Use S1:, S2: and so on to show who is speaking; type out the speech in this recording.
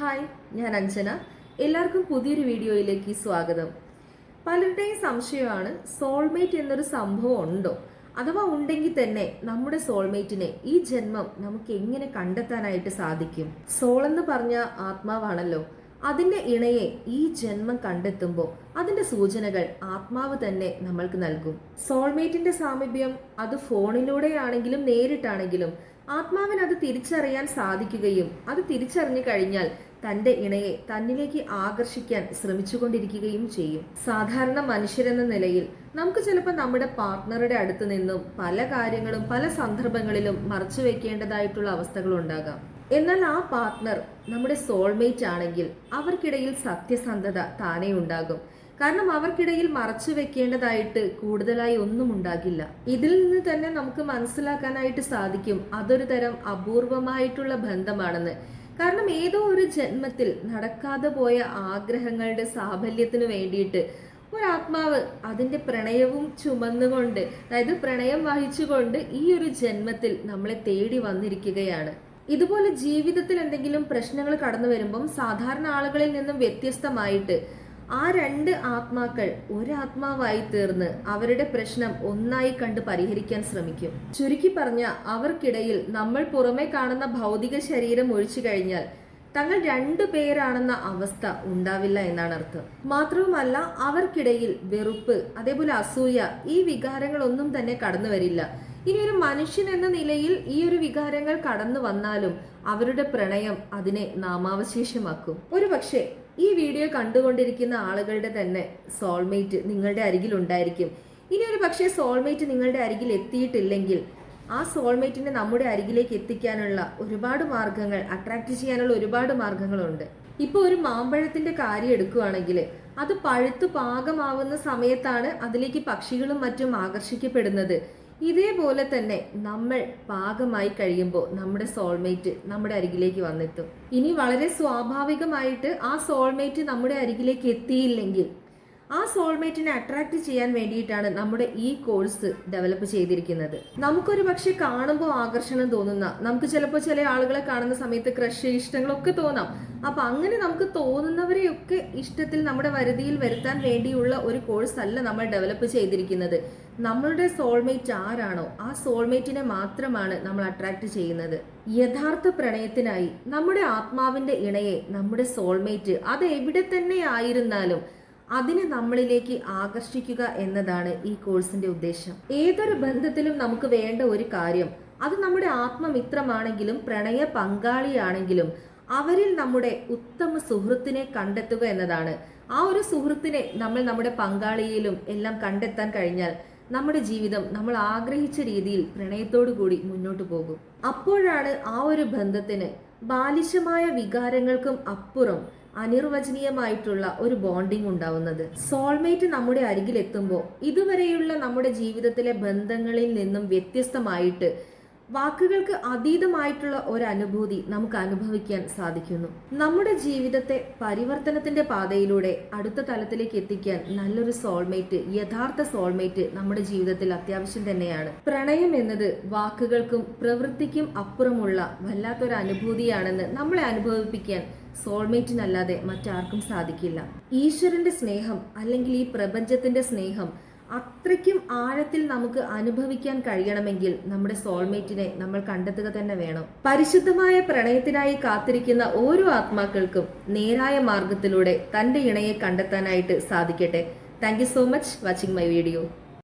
S1: Hi ഞാൻ അഞ്ജന. എല്ലാവർക്കും പുതിയൊരു വീഡിയോയിലേക്ക് സ്വാഗതം. പലരുടെയും സംശയമാണ് സോൾമേറ്റ് എന്നൊരു സംഭവം ഉണ്ടോ? അഥവാ ഉണ്ടെങ്കിൽ തന്നെ നമ്മുടെ സോൾമേറ്റിനെ ഈ ജന്മം നമുക്ക് എങ്ങനെ കണ്ടെത്താനായിട്ട് സാധിക്കും? സോൾ എന്ന് പറഞ്ഞ ആത്മാവാണല്ലോ. അതിന്റെ ഇണയെ ഈ ജന്മം കണ്ടെത്തുമ്പോൾ അതിന്റെ സൂചനകൾ ആത്മാവ് തന്നെ നമ്മൾക്ക് നൽകും. സോൾമേറ്റിന്റെ സാമീപ്യം അത് ഫോണിലൂടെയാണെങ്കിലും നേരിട്ടാണെങ്കിലും ആത്മാവിന് അത് തിരിച്ചറിയാൻ സാധിക്കുകയും അത് തിരിച്ചറിഞ്ഞു കഴിഞ്ഞാൽ തന്റെ ഇണയെ തന്നിലേക്ക് ആകർഷിക്കാൻ ശ്രമിച്ചുകൊണ്ടിരിക്കുകയും ചെയ്യും. സാധാരണ മനുഷ്യരെന്ന നിലയിൽ നമുക്ക് ചിലപ്പോൾ നമ്മുടെ പാർട്ട്ണറുടെ അടുത്ത് നിന്നും പല കാര്യങ്ങളും പല സന്ദർഭങ്ങളിലും മറച്ചു വെക്കേണ്ടതായിട്ടുള്ള അവസ്ഥകൾ ഉണ്ടാകാം. എന്നാൽ ആ പാർട്ട്ണർ നമ്മുടെ സോൾമേറ്റ് ആണെങ്കിൽ അവർക്കിടയിൽ സത്യസന്ധത താനേ ഉണ്ടാകും. കാരണം അവർക്കിടയിൽ മറച്ചു വെക്കേണ്ടതായിട്ട് കൂടുതലായി ഒന്നും ഉണ്ടാകില്ല. ഇതിൽ നിന്ന് തന്നെ നമുക്ക് മനസ്സിലാക്കാനായിട്ട് സാധിക്കും അതൊരു തരം അപൂർവമായിട്ടുള്ള ബന്ധമാണെന്ന്. കാരണം ഏതോ ഒരു ജന്മത്തിൽ നടക്കാതെ പോയ ആഗ്രഹങ്ങളുടെ സാഫല്യത്തിന് വേണ്ടിയിട്ട് ഒരാത്മാവ് അതിന്റെ പ്രണയവും ചുമന്നുകൊണ്ട് അതായത് പ്രണയം വഹിച്ചുകൊണ്ട് ഈ ഒരു ജന്മത്തിൽ നമ്മളെ തേടി വന്നിരിക്കുകയാണ്. ഇതുപോലെ ജീവിതത്തിൽ എന്തെങ്കിലും പ്രശ്നങ്ങൾ കടന്നു വരുമ്പം സാധാരണ ആളുകളിൽ നിന്നും വ്യത്യസ്തമായിട്ട് ആ രണ്ട് ആത്മാക്കൾ ഒരാത്മാവായി തീർന്ന് അവരുടെ പ്രശ്നം ഒന്നായി കണ്ട് പരിഹരിക്കാൻ ശ്രമിക്കും. ചുരുക്കി പറഞ്ഞ അവർക്കിടയിൽ നമ്മൾ പുറമെ കാണുന്ന ഭൗതിക ശരീരം ഒഴിച്ചു കഴിഞ്ഞാൽ തങ്ങൾ രണ്ടു പേരാണെന്ന അവസ്ഥ ഉണ്ടാവില്ല എന്നാണ് അർത്ഥം. മാത്രവുമല്ല അവർക്കിടയിൽ വെറുപ്പ് അതേപോലെ അസൂയ ഈ വികാരങ്ങളൊന്നും തന്നെ കടന്നു വരില്ല ഇനി ഒരു മനുഷ്യൻ എന്ന നിലയിൽ ഈ ഒരു വികാരങ്ങൾ കടന്നു വന്നാലും അവരുടെ പ്രണയം അതിനെ നാമാവശേഷമാക്കും. ഒരു പക്ഷേ ഈ വീഡിയോ കണ്ടുകൊണ്ടിരിക്കുന്ന ആളുകളുടെ തന്നെ സോൾമേറ്റ് നിങ്ങളുടെ അരികിൽ ഉണ്ടായിരിക്കും. ഇനി ഒരു പക്ഷേ സോൾമേറ്റ് നിങ്ങളുടെ അരികിൽ എത്തിയിട്ടില്ലെങ്കിൽ ആ സോൾമേറ്റിനെ നമ്മുടെ അരികിലേക്ക് എത്തിക്കാനുള്ള ഒരുപാട് മാർഗങ്ങൾ അട്രാക്ട് ചെയ്യാനുള്ള ഒരുപാട് മാർഗങ്ങളുണ്ട്. ഇപ്പോൾ ഒരു മാമ്പഴത്തിന്റെ കാര്യം എടുക്കുകയാണെങ്കിൽ അത് പഴുത്ത് പാകമാവുന്ന സമയത്താണ് അതിലേക്ക് പക്ഷികളും മറ്റും ആകർഷിക്കപ്പെടുന്നത്. ഇതേപോലെ തന്നെ നമ്മൾ പാകമായി കഴിയുമ്പോൾ നമ്മുടെ സോൾമേറ്റ് നമ്മുടെ അരികിലേക്ക് വന്നെത്തും. ഇനി വളരെ സ്വാഭാവികമായിട്ട് ആ സോൾമേറ്റ് നമ്മുടെ അരികിലേക്ക് എത്തിയില്ലെങ്കിൽ ആ സോൾമേറ്റിനെ അട്രാക്ട് ചെയ്യാൻ വേണ്ടിയിട്ടാണ് നമ്മുടെ ഈ കോഴ്സ് ഡെവലപ്പ് ചെയ്തിരിക്കുന്നത്. നമുക്കൊരു പക്ഷെ കാണുമ്പോൾ ആകർഷണം തോന്നുന്ന നമുക്ക് ചിലപ്പോൾ ചില ആളുകളെ കാണുന്ന സമയത്ത് ക്രഷ് ഇഷ്ടങ്ങളൊക്കെ തോന്നാം. അപ്പൊ അങ്ങനെ നമുക്ക് തോന്നുന്നവരെയൊക്കെ ഇഷ്ടത്തിൽ നമ്മുടെ വരുതിയിൽ വരുത്താൻ വേണ്ടിയുള്ള ഒരു കോഴ്സ് അല്ല നമ്മൾ ഡെവലപ്പ് ചെയ്തിരിക്കുന്നത്. നമ്മളുടെ സോൾമേറ്റ് ആരാണോ ആ സോൾമേറ്റിനെ മാത്രമാണ് നമ്മൾ അട്രാക്ട് ചെയ്യുന്നത്. യഥാർത്ഥ പ്രണയത്തിനായി നമ്മുടെ ആത്മാവിന്റെ ഇണയെ നമ്മുടെ സോൾമേറ്റ് അത് എവിടെ തന്നെ ആയിരുന്നാലും അതിനെ നമ്മളിലേക്ക് ആകർഷിക്കുക എന്നതാണ് ഈ കോഴ്സിന്റെ ഉദ്ദേശം. ഏതൊരു ബന്ധത്തിലും നമുക്ക് വേണ്ട ഒരു കാര്യം അത് നമ്മുടെ ആത്മമിത്രമാണെങ്കിലും പ്രണയ പങ്കാളിയാണെങ്കിലും അവരിൽ നമ്മുടെ ഉത്തമ സുഹൃത്തിനെ കണ്ടെത്തുക എന്നതാണ്. ആ ഒരു സുഹൃത്തിനെ നമ്മൾ നമ്മുടെ പങ്കാളിയിലും എല്ലാം കണ്ടെത്താൻ കഴിഞ്ഞാൽ നമ്മുടെ ജീവിതം നമ്മൾ ആഗ്രഹിച്ച രീതിയിൽ പ്രണയത്തോടു കൂടി മുന്നോട്ട് പോകും. അപ്പോഴാണ് ആ ഒരു ബന്ധത്തിന് ബാലിശമായ വികാരങ്ങൾക്കും അപ്പുറം അനിർവചനീയമായിട്ടുള്ള ഒരു ബോണ്ടിങ് ഉണ്ടാവുന്നത്. സോൾമേറ്റ് നമ്മുടെ അരികിൽ എത്തുമ്പോൾ ഇതുവരെയുള്ള നമ്മുടെ ജീവിതത്തിലെ ബന്ധങ്ങളിൽ നിന്നും വ്യത്യസ്തമായിട്ട് വാക്കുകൾക്ക് അതീതമായിട്ടുള്ള ഒരു അനുഭൂതി നമുക്ക് അനുഭവിക്കാൻ സാധിക്കുന്നു. നമ്മുടെ ജീവിതത്തെ പരിവർത്തനത്തിന്റെ പാതയിലൂടെ അടുത്ത തലത്തിലേക്ക് എത്തിക്കാൻ നല്ലൊരു സോൾമേറ്റ് യഥാർത്ഥ സോൾമേറ്റ് നമ്മുടെ ജീവിതത്തിൽ അത്യാവശ്യം തന്നെയാണ്. പ്രണയം എന്നത് വാക്കുകൾക്കും പ്രവൃത്തിക്കും അപ്പുറമുള്ള വല്ലാത്തൊരു അനുഭൂതിയാണെന്ന് നമ്മളെ അനുഭവിപ്പിക്കാൻ സോൾമേറ്റിനല്ലാതെ മറ്റാർക്കും സാധിക്കില്ല. ഈശ്വരന്റെ സ്നേഹം അല്ലെങ്കിൽ ഈ പ്രപഞ്ചത്തിന്റെ സ്നേഹം അത്രയ്ക്കും ആഴത്തിൽ നമുക്ക് അനുഭവിക്കാൻ കഴിയണമെങ്കിൽ നമ്മുടെ സോൾമേറ്റിനെ നമ്മൾ കണ്ടെത്തുക തന്നെ വേണം. പരിശുദ്ധമായ പ്രണയത്തിനായി കാത്തിരിക്കുന്ന ഓരോ ആത്മാക്കൾക്കും നേരായ മാർഗത്തിലൂടെ തന്റെ ഇണയെ കണ്ടെത്താനായിട്ട് സാധിക്കട്ടെ. Thank so much watching my video